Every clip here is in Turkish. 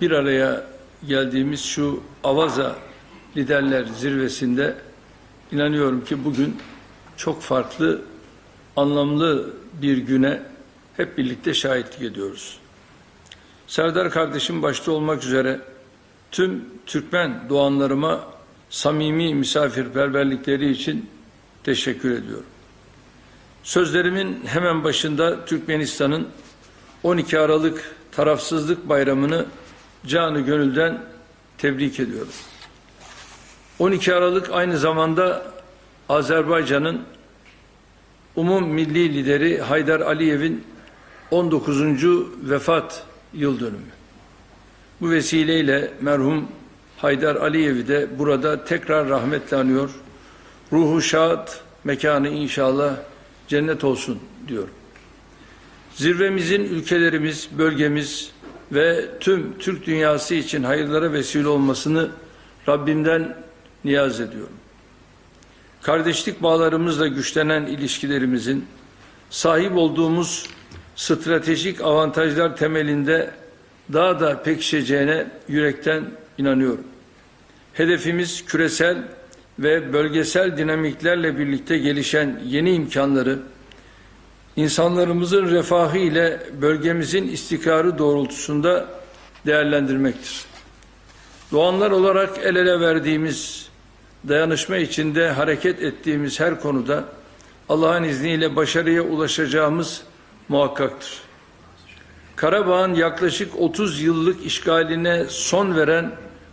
bir araya geldiğimiz şu Avaza Liderler Zirvesi'nde inanıyorum ki bugün çok farklı, anlamlı bir güne hep birlikte şahitlik ediyoruz. Serdar kardeşim başta olmak üzere tüm Türkmen doğanlarıma samimi misafirperverlikleri için teşekkür ediyorum. Sözlerimin hemen başında Türkmenistan'ın 12 Aralık tarafsızlık bayramını canı gönülden tebrik ediyorum. 12 Aralık aynı zamanda Azerbaycan'ın umum milli lideri Haydar Aliyev'in 19. vefat yıl dönümü. Bu vesileyle merhum Haydar Aliyev'i de burada tekrar rahmetle anıyor. Ruhu şad, mekanı inşallah cennet olsun diyorum. Zirvemizin ülkelerimiz, bölgemiz ve tüm Türk dünyası için hayırlara vesile olmasını Rabbimden niyaz ediyorum. Kardeşlik bağlarımızla güçlenen ilişkilerimizin sahip olduğumuz stratejik avantajlar temelinde daha da pekişeceğine yürekten inanıyorum. Hedefimiz küresel ve bölgesel dinamiklerle birlikte gelişen yeni imkanları insanlarımızın refahı ile bölgemizin istikrarı doğrultusunda değerlendirmektir. Doğanlar olarak el ele verdiğimiz dayanışma içinde hareket ettiğimiz her konuda Allah'ın izniyle başarıya ulaşacağımız muhakkaktır. Karabağ'ın yaklaşık 30 yıllık işgaline son veren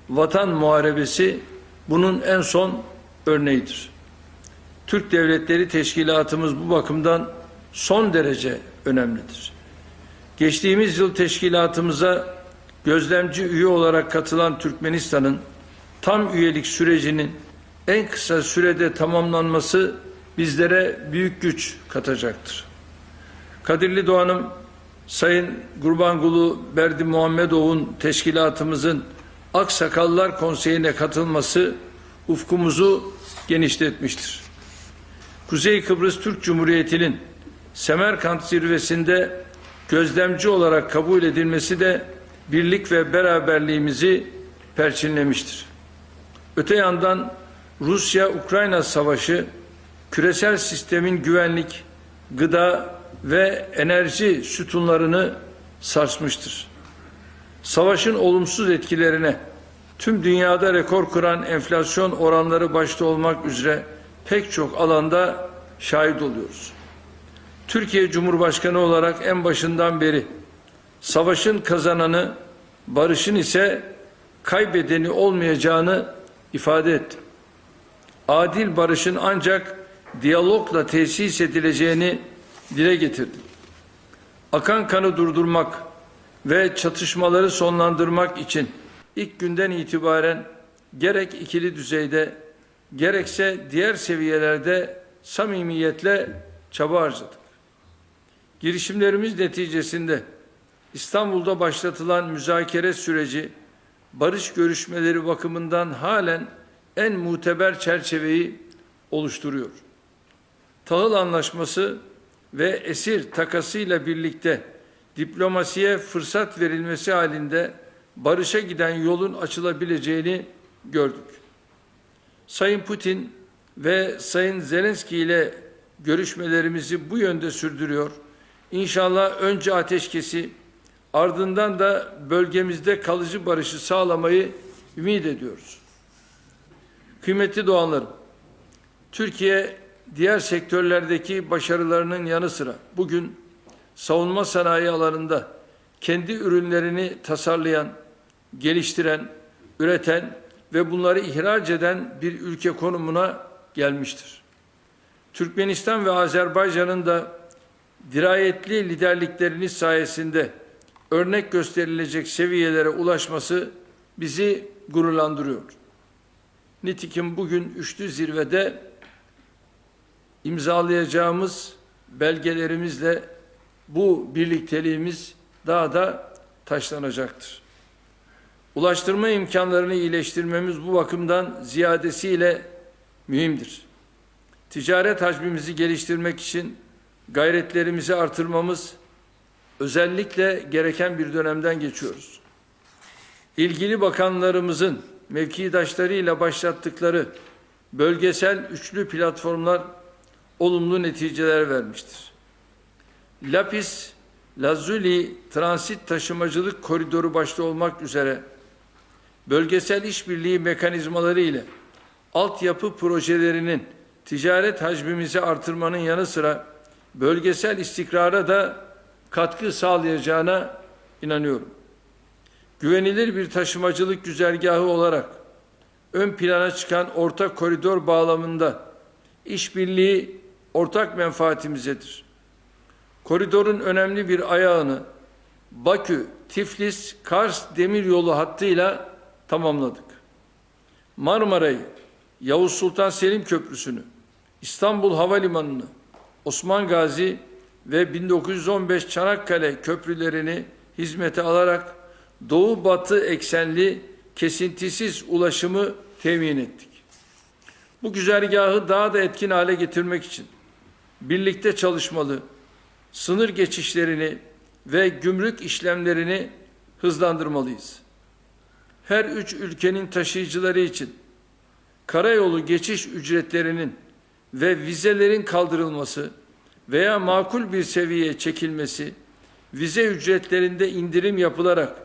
Vatan Muharebesi bunun en son örneğidir. Türk Devletleri Teşkilatımız bu bakımdan son derece önemlidir. Geçtiğimiz yıl teşkilatımıza gözlemci üye olarak katılan Türkmenistan'ın tam üyelik sürecinin en kısa sürede tamamlanması bizlere büyük güç katacaktır. Kadirli Doğan'ım Sayın Gurbangulu Berdi Muhammedov'un teşkilatımızın Aksakallar Konseyi'ne katılması ufkumuzu genişletmiştir. Kuzey Kıbrıs Türk Cumhuriyeti'nin Semerkant zirvesinde gözlemci olarak kabul edilmesi de birlik ve beraberliğimizi perçinlemiştir. Öte yandan Rusya-Ukrayna savaşı küresel sistemin güvenlik, gıda ve enerji sütunlarını sarsmıştır. Savaşın olumsuz etkilerine tüm dünyada rekor kıran enflasyon oranları başta olmak üzere pek çok alanda şahit oluyoruz. Türkiye Cumhurbaşkanı olarak en başından beri savaşın kazananı, barışın ise kaybedeni olmayacağını ifade ettim. Adil barışın ancak diyalogla tesis edileceğini dile getirdim. Akan kanı durdurmak ve çatışmaları sonlandırmak için ilk günden itibaren gerek ikili düzeyde gerekse diğer seviyelerde samimiyetle çaba harcadık. Girişimlerimiz neticesinde İstanbul'da başlatılan müzakere süreci barış görüşmeleri bakımından halen en muteber çerçeveyi oluşturuyor. Tahıl Anlaşması ve esir takasıyla birlikte diplomasiye fırsat verilmesi halinde barışa giden yolun açılabileceğini gördük. Sayın Putin ve Sayın Zelenski ile görüşmelerimizi bu yönde sürdürüyor. İnşallah önce ateşkesi ardından da bölgemizde kalıcı barışı sağlamayı ümit ediyoruz. Kıymetli doğanlarım, Türkiye diğer sektörlerdeki başarılarının yanı sıra bugün savunma sanayi alanında kendi ürünlerini tasarlayan, geliştiren, üreten ve bunları ihraç eden bir ülke konumuna gelmiştir. Türkmenistan ve Azerbaycan'ın da dirayetli liderlikleriniz sayesinde örnek gösterilecek seviyelere ulaşması bizi gururlandırıyor. Nitekim bugün üçlü zirvede imzalayacağımız belgelerimizle bu birlikteliğimiz daha da taşlanacaktır. Ulaştırma imkanlarını iyileştirmemiz bu bakımdan ziyadesiyle mühimdir. Ticaret hacmimizi geliştirmek için gayretlerimizi artırmamız özellikle gereken bir dönemden geçiyoruz. ilgili bakanlarımızın mevkidaşlarıyla başlattıkları bölgesel üçlü platformlar olumlu neticeler vermiştir. Lapis Lazuli transit taşımacılık koridoru başta olmak üzere bölgesel işbirliği mekanizmaları ile altyapı projelerinin ticaret hacmimizi artırmanın yanı sıra bölgesel istikrara da katkı sağlayacağına inanıyorum. Güvenilir bir taşımacılık güzergahı olarak ön plana çıkan ortak koridor bağlamında işbirliği ortak menfaatimizedir. Koridorun önemli bir ayağını Bakü, Tiflis, Kars demiryolu hattıyla tamamladık. Marmara'yı, Yavuz Sultan Selim Köprüsü'nü, İstanbul Havalimanı'nı, Osman Gazi ve 1915 Çanakkale köprülerini hizmete alarak doğu-batı eksenli kesintisiz ulaşımı temin ettik. Bu güzergahı daha da etkin hale getirmek için birlikte çalışmalı, sınır geçişlerini ve gümrük işlemlerini hızlandırmalıyız. Her üç ülkenin taşıyıcıları için karayolu geçiş ücretlerinin ve vizelerin kaldırılması veya makul bir seviyeye çekilmesi, vize ücretlerinde indirim yapılarak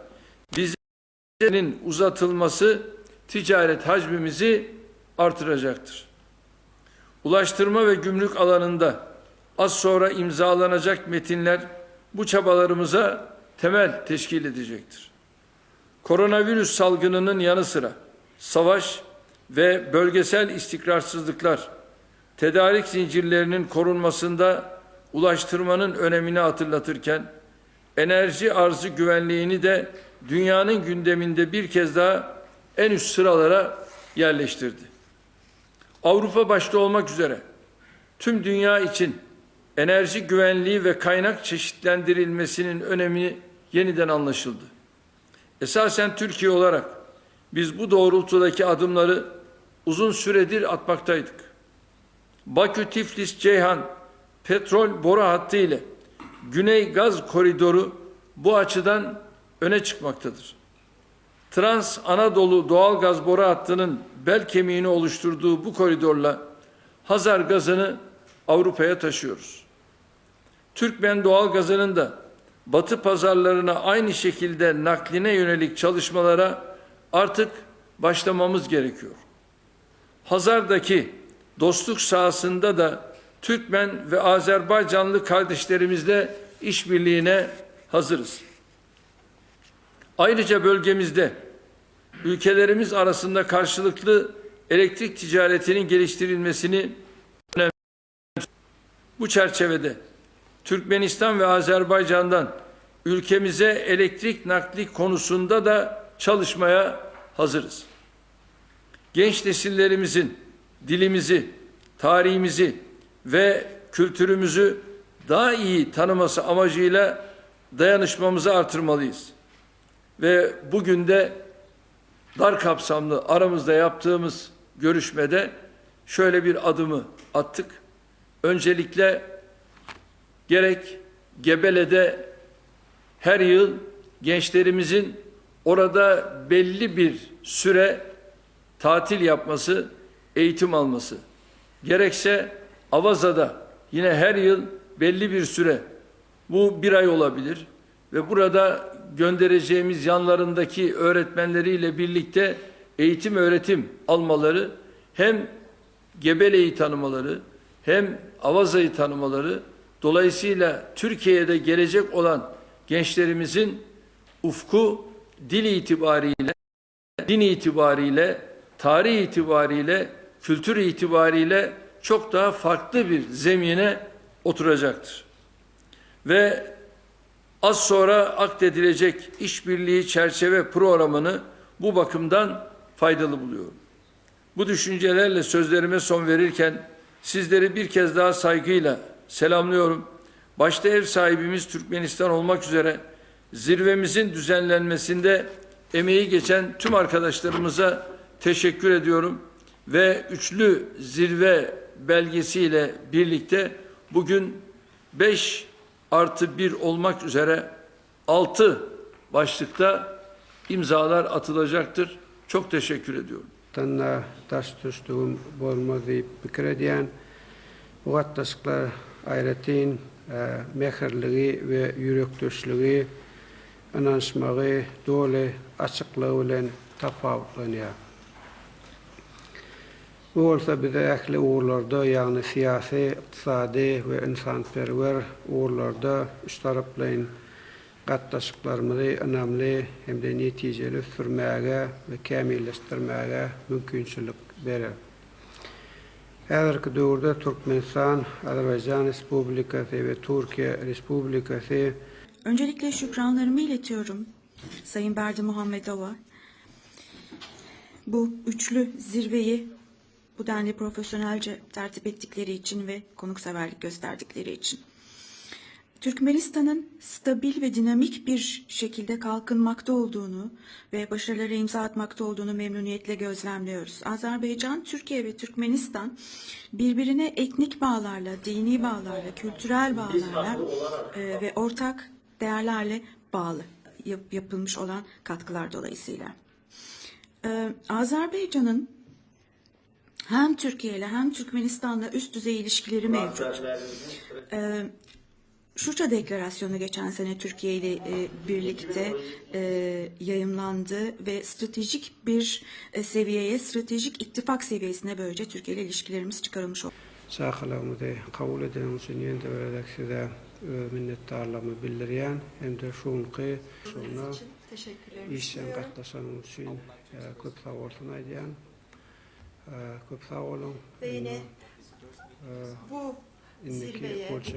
vizenin uzatılması ticaret hacmimizi artıracaktır. Ulaştırma ve gümrük alanında az sonra imzalanacak metinler bu çabalarımıza temel teşkil edecektir. Koronavirüs salgınının yanı sıra savaş ve bölgesel istikrarsızlıklar tedarik zincirlerinin korunmasında ulaştırmanın önemini hatırlatırken enerji arzı güvenliğini de dünyanın gündeminde bir kez daha en üst sıralara yerleştirdi. Avrupa başta olmak üzere tüm dünya için enerji güvenliği ve kaynak çeşitlendirilmesinin önemi yeniden anlaşıldı. Esasen Türkiye olarak biz bu doğrultudaki adımları uzun süredir atmaktaydık. Bakü Tiflis Ceyhan petrol boru hattı ile Güney Gaz Koridoru bu açıdan öne çıkmaktadır. Trans Anadolu doğal gaz boru hattının bel kemiğini oluşturduğu bu koridorla Hazar gazını Avrupa'ya taşıyoruz. Türkmen doğal gazının da batı pazarlarına aynı şekilde nakline yönelik çalışmalara artık başlamamız gerekiyor. Hazar'daki dostluk sahasında da Türkmen ve Azerbaycanlı kardeşlerimizle işbirliğine hazırız. Ayrıca bölgemizde ülkelerimiz arasında karşılıklı elektrik ticaretinin geliştirilmesini. Bu çerçevede Türkmenistan ve Azerbaycan'dan ülkemize elektrik nakli konusunda da çalışmaya hazırız. Genç nesillerimizin dilimizi, tarihimizi ve kültürümüzü daha iyi tanıması amacıyla dayanışmamızı artırmalıyız. Ve bugün de dar kapsamlı aramızda yaptığımız görüşmede şöyle bir adımı attık. Öncelikle gerek Gebele'de her yıl gençlerimizin orada belli bir süre tatil yapması, eğitim alması. Gerekse Avaza'da yine her yıl belli bir süre, bu bir ay olabilir ve burada göndereceğimiz yanlarındaki öğretmenleriyle birlikte eğitim öğretim almaları hem Gebele'yi tanımaları hem Avaza'yı tanımaları dolayısıyla Türkiye'de gelecek olan gençlerimizin ufku dil itibariyle, din itibariyle, tarih itibariyle, kültür itibariyle çok daha farklı bir zemine oturacaktır. Ve az sonra akdedilecek işbirliği çerçeve programını bu bakımdan faydalı buluyorum. Bu düşüncelerle sözlerime son verirken sizleri bir kez daha saygıyla selamlıyorum. Başta ev sahibimiz Türkmenistan olmak üzere zirvemizin düzenlenmesinde emeği geçen tüm arkadaşlarımıza teşekkür ediyorum ve üçlü zirve belgesiyle birlikte bugün 5 artı 1 olmak üzere 6 başlıkta imzalar atılacaktır. Çok teşekkür ediyorum. Tanna taş düştüğüm bolma deyip pikir edýän. Bu gatdaşyklar aýratyn mehirligi we ýürekdöşligi, ynançmagy, dole, bolsa bize ähli uğurlarda, ýagny siýasy, iqtisady we insanperwer uğurlarda üç taraplaýyn gatdaşyklarymyzy önemli hem de netijeli sürmäge we kämilleşdirmäge mümkinçilik berer. Häzirki döwürde Türkmenistan, Azerbaycan Respublikasy we Türkiye Respublikasy Öncelikle şükranlarımı iletiyorum Sayın Berdi Muhammedova. Bu üçlü zirveyi bu denli profesyonelce tertip ettikleri için ve konukseverlik gösterdikleri için. Türkmenistan'ın stabil ve dinamik bir şekilde kalkınmakta olduğunu ve başarılara imza atmakta olduğunu memnuniyetle gözlemliyoruz. Azerbaycan, Türkiye ve Türkmenistan birbirine etnik bağlarla, dini bağlarla, kültürel bağlarla e, ve ortak değerlerle bağlı yap- yapılmış olan katkılar dolayısıyla. Ee, Azerbaycan'ın hem Türkiye ile hem Türkmenistan'la üst düzey ilişkileri mevcut. Ee, Şuşa Deklarasyonu geçen sene Türkiye ile e, birlikte e, yayımlandı ve stratejik bir e, seviyeye, stratejik ittifak seviyesine böylece Türkiye ile ilişkilerimiz çıkarılmış oldu. sakylarymyzy kabul üçin ýene-de bererek size öz minnetdarlygymı bildirýän hem de şuňky şuna işen gatnaşanyň üçin e, köp sag que ça a